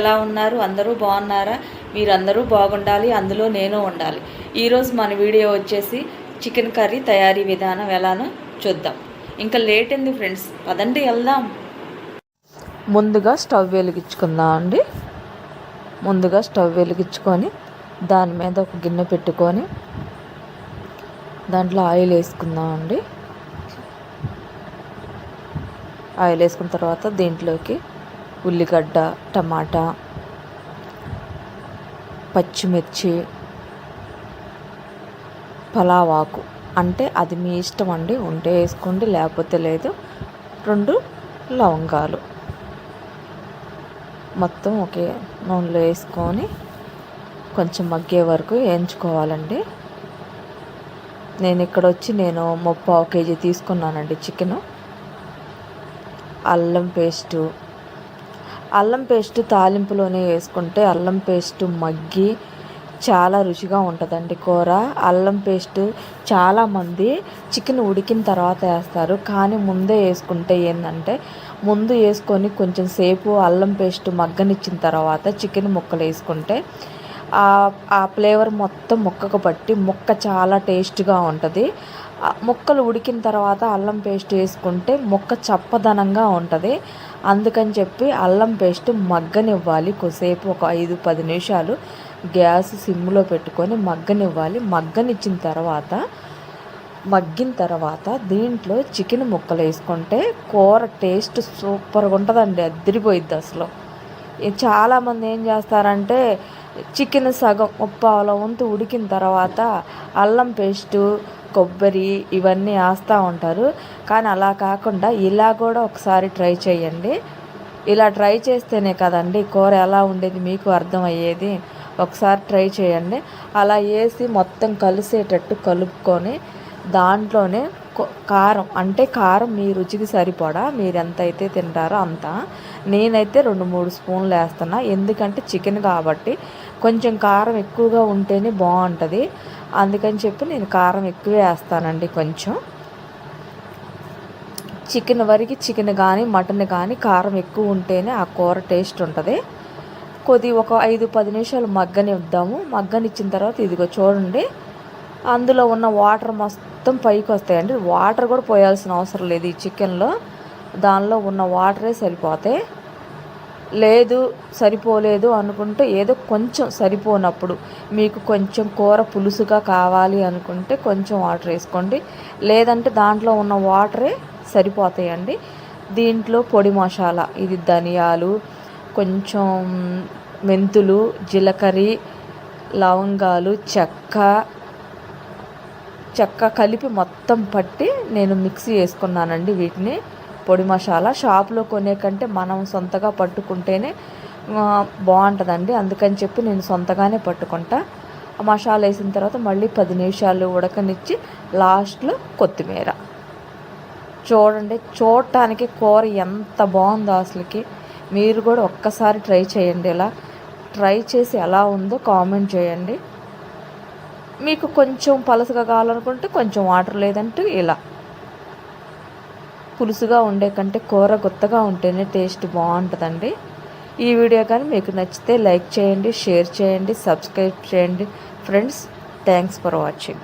ఎలా ఉన్నారు? అందరూ బాగున్నారా? మీరందరూ బాగుండాలి అందులో నేను ఉండాలి. ఈరోజు మన వీడియో వచ్చేసి చికెన్ కర్రీ తయారీ విధానం ఎలానో చూద్దాం. ఇంకా లేట్ అయింది ఫ్రెండ్స్? పదండి వెళ్దాం. ముందుగా స్టవ్ వెలిగించుకుందాం అండి. ముందుగా స్టవ్ వెలిగించుకొని దాని మీద ఒక గిన్నె పెట్టుకొని దాంట్లో ఆయిల్ వేసుకుందాం అండి. ఆయిల్ వేసుకున్న తర్వాత దీంట్లోకి ఉల్లిగడ్డ టమాటా పచ్చిమిర్చి పలావాకు. అంటే అది మీ ఇష్టం అండి ఉంటే వేసుకోండి లేకపోతే లేదు. రెండు లవంగాలు. మొత్తం ఒకే నూనెలో వేసుకొని కొంచెం మగ్గే వరకు వేయించుకోవాలండి. నేను ఇక్కడ వచ్చి నేను ముప్పావు కేజీ తీసుకున్నానండి చికెను. అల్లం పేస్టు అల్లం పేస్ట్ తాలింపులోనే వేసుకుంటే అల్లం పేస్ట్ మగ్గి చాలా రుచిగా ఉంటుందండి కూర. అల్లం పేస్ట్ చాలామంది చికెన్ ఉడికిన తర్వాత వేస్తారు. కానీ ముందే వేసుకుంటే ఏంటంటే ముందు వేసుకొని కొంచెం సేపు అల్లం పేస్ట్ మగ్గనిచ్చిన తర్వాత చికెన్ ముక్కలు వేసుకుంటే ఆ ఫ్లేవర్ మొత్తం ముక్కకు పట్టి ముక్క చాలా టేస్ట్గా ఉంటుంది. ముక్కలు ఉడికిన తర్వాత అల్లం పేస్ట్ వేసుకుంటే ముక్క చప్పదనంగా ఉంటుంది. అందుకని చెప్పి అల్లం పేస్ట్ మగ్గనివ్వాలి కొద్దిసేపు ఒక ఐదు పది నిమిషాలు. గ్యాస్ సిమ్లో పెట్టుకొని మగ్గనివ్వాలి. మగ్గనిచ్చిన తర్వాత మగ్గిన తర్వాత దీంట్లో చికెన్ ముక్కలు వేసుకుంటే కూర టేస్ట్ సూపర్గా ఉంటుందండి. అద్దరిపోయిద్ది అసలు. చాలామంది ఏం చేస్తారంటే చికెన్ సగం ముప్పాల వంతు ఉడికిన తర్వాత అల్లం పేస్టు కొబ్బరి ఇవన్నీ వేస్తూ ఉంటారు. కానీ అలా కాకుండా ఇలా కూడా ఒకసారి ట్రై చేయండి. ఇలా ట్రై చేస్తేనే కదండి కూర ఎలా ఉండేది మీకు అర్థమయ్యేది. ఒకసారి ట్రై చేయండి. అలా వేసి మొత్తం కలిసేటట్టు కలుపుకొని దాంట్లోనే కారం. అంటే కారం మీ రుచికి సరిపడా? మీరు ఎంత అయితే తింటారో అంత. నేనైతే రెండు మూడు స్పూన్లు వేస్తున్నా. ఎందుకంటే చికెన్ కాబట్టి కొంచెం కారం ఎక్కువగా ఉంటేనే బాగుంటుంది. అందుకని చెప్పి నేను కారం ఎక్కువ వేస్తానండి కొంచెం. చికెన్ వరకు చికెన్ కానీ మటన్ కానీ కారం ఎక్కువ ఉంటేనే ఆ కూర టేస్ట్ ఉంటుంది. కొద్ది ఒక ఐదు పది నిమిషాలు మగ్గనిద్దాము. మగ్గనిచ్చిన తర్వాత ఇదిగో చూడండి. అందులో ఉన్న వాటర్ మస్తు మొత్తం పైకి వస్తాయండి. వాటర్ కూడా పోయాల్సిన అవసరం లేదు ఈ చికెన్లో. దానిలో ఉన్న వాటరే సరిపోతాయి. లేదు సరిపోలేదు అనుకుంటే ఏదో కొంచెం సరిపోనప్పుడు మీకు కొంచెం కూర పులుసుగా కావాలి అనుకుంటే కొంచెం వాటర్ వేసుకోండి. లేదంటే దాంట్లో ఉన్న వాటరే సరిపోతాయండి. దీంట్లో పొడి మసాలా ఇది ధనియాలు కొంచెం మెంతులు జీలకర్ర లవంగాలు చెక్క చెక్క కలిపి మొత్తం పట్టి నేను మిక్సీ వేసుకున్నానండి వీటిని. పొడి మసాలా షాప్లో కొనే కంటే మనం సొంతగా పట్టుకుంటేనే బాగుంటుందండి. అందుకని చెప్పి నేను సొంతగానే పట్టుకుంటా. మసాలా వేసిన తర్వాత మళ్ళీ పది నిమిషాలు ఉడకనిచ్చి లాస్ట్లో కొత్తిమీర. చూడండి చూడటానికి కూర ఎంత బాగుందో అసలుకి. మీరు కూడా ఒక్కసారి ట్రై చేయండి ఇలా. ట్రై చేసి ఎలా ఉందో కామెంట్ చేయండి. మీకు కొంచెం పలసగా కావాలనుకుంటే కొంచెం వాటర్ లేదంటే ఇలా. పులుసుగా ఉండే కంటే కూర గుత్తగా ఉంటేనే టేస్ట్ బాగుంటుందండి. ఈ వీడియో కానీ మీకు నచ్చితే లైక్ చేయండి షేర్ చేయండి సబ్స్క్రైబ్ చేయండి. Friends thanks for watching.